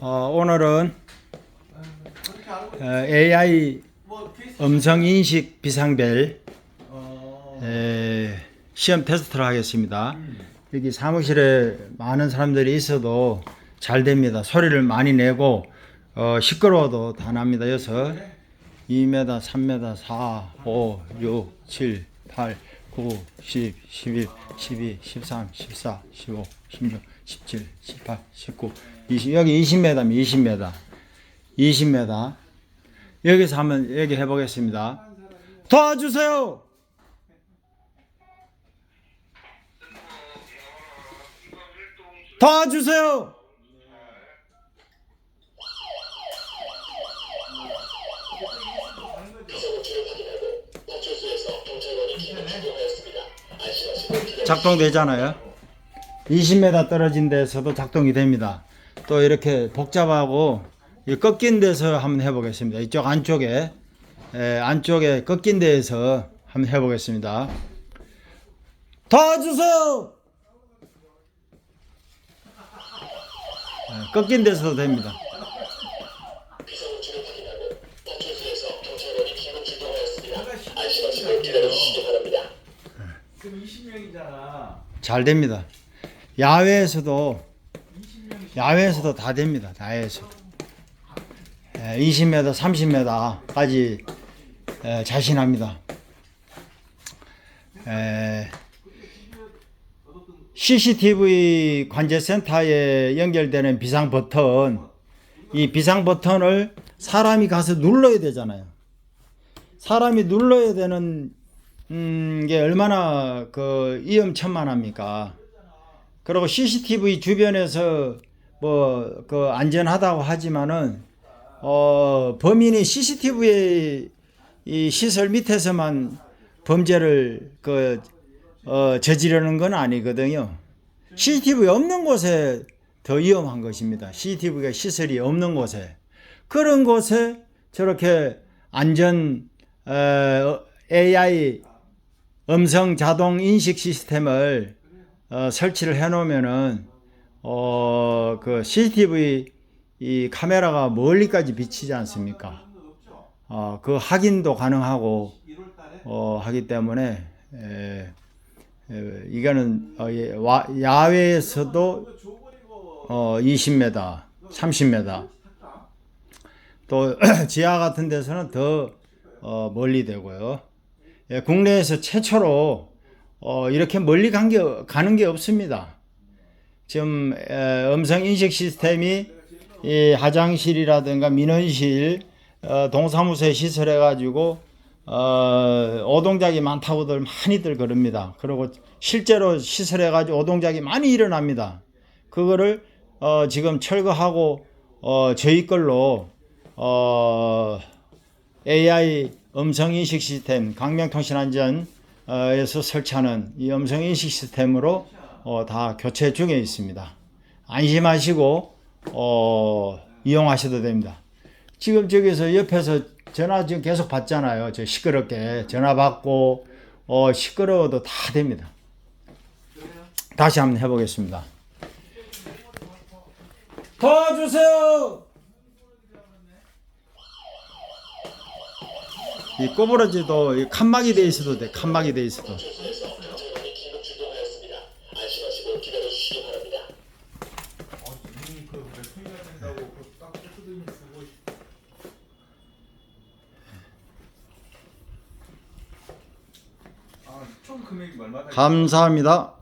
어, 오늘은 어, AI 뭐 케이스 음성 인식 비상벨 어, 에, 시험 테스트를 하겠습니다. 음. 여기 사무실에 많은 사람들이 있어도 잘 됩니다. 소리를 많이 내고 어, 시끄러워도 다 납니다. 여기서 2m, 3m, 4, 5, 6, 7, 8, 9, 10, 11, 12, 13, 14, 15, 16, 17, 18, 19, 20 여기 20m, 20m, 20m 여기서 한번 여기 해 보겠습니다. 도와주세요. 도와주세요. 작동되잖아요. 20m 떨어진 데서도 작동이 됩니다. 또 이렇게 복잡하고 이 꺾인 데서 한번 해보겠습니다. 이쪽 안쪽에 에, 안쪽에 꺾인 데에서 한번 해보겠습니다. 도와주세요. 에, 꺾인 데서도 됩니다. 지금 20명이잖아. 잘 됩니다. 야외에서도 야외에서도 다 됩니다. 야외에서 20m, 30m까지 자신합니다. 에, CCTV 관제센터에 연결되는 비상 버튼, 이 비상 버튼을 사람이 가서 눌러야 되잖아요. 사람이 눌러야 되는 음, 게 얼마나 그 위험천만합니까? 그리고 CCTV 주변에서 뭐 그 안전하다고 하지만은 어 범인이 CCTV의 이 시설 밑에서만 범죄를 그 어, 저지르는 건 아니거든요. CCTV 없는 곳에 더 위험한 것입니다. CCTV가 시설이 없는 곳에 그런 곳에 저렇게 안전 어, AI 음성 자동 인식 시스템을 어, 설치를 해 놓으면은 어, 그 CCTV 이 카메라가 멀리까지 비치지 않습니까? 어, 그 확인도 가능하고 1월 달에 어, 하기 때문에 에, 에, 이거는 어, 예, 와, 야외에서도 어, 20m, 30m 또 지하 같은 데서는 더 어, 멀리 되고요. 예, 국내에서 최초로 어, 이렇게 멀리 간 게, 가는 게 없습니다. 지금 에, 음성 인식 시스템이 이 화장실이라든가 민원실, 어, 동사무소에 시설해 가지고 어, 오동작이 많다고들 많이들 그럽니다. 그리고 실제로 시설해 가지고 오동작이 많이 일어납니다. 그거를 어, 지금 철거하고 어, 저희 걸로 어, AI 음성 인식 시스템 강명통신안전 에서 설치하는 이 음성 인식 시스템으로 어, 다 교체 중에 있습니다. 안심하시고 어, 이용하셔도 됩니다. 지금 저기서 옆에서 전화 지금 계속 받잖아요. 저 시끄럽게 전화 받고 어, 시끄러워도 다 됩니다. 다시 한번 해보겠습니다. 도와주세요. 이 꼬부러지도 이 칸막이 돼 있어도 돼. 칸막이 돼 있어도. 얼마나 감사합니다.